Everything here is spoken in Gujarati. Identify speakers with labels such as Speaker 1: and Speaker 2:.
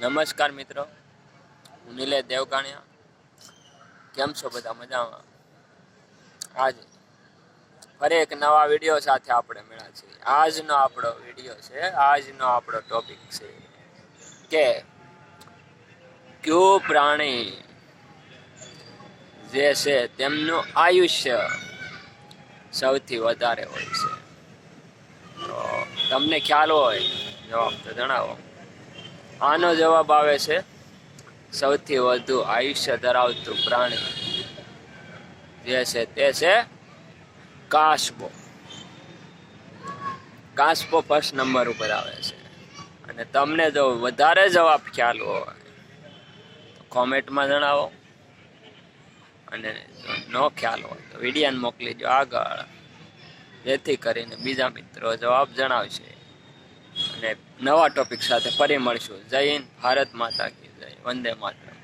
Speaker 1: નમસ્કાર મિત્રો. હું નિલેશ દેવકાણિયા. કેમ છો બધા મજામાં? આજ ફરી એક નવા વીડિયો સાથે આપણે મળ્યા છીએ. આજનો આપણો વીડિયો છે, આજનો આપણો ટોપિક છે કે કયું પ્રાણી જે છે તેમનું આયુષ્ય સૌથી વધારે હોય છે? તમને ખ્યાલ હોય, જવાબ તો જણાવો. આનો જવાબ આવે છે, સૌથી વધુ આયુષ્ય ધરાવતું પ્રાણી જે છે તે છે કાસબો કાસબો ફર્સ્ટ નંબર ઉપર આવે છે. અને તમને જો વધારે જવાબ ખ્યાલ હોય, તો કોમેન્ટમાં જણાવો. અને નો ખ્યાલ હોય, તો વિડીયાને મોકલી દો આગળ. જેથી કરીને બીજા મિત્રો જવાબ જણાવશે. અને નવા ટોપિક સાથે ફરી મળશું. જય હિન્દ ભારત માતા કી જય. વંદે માતરમ.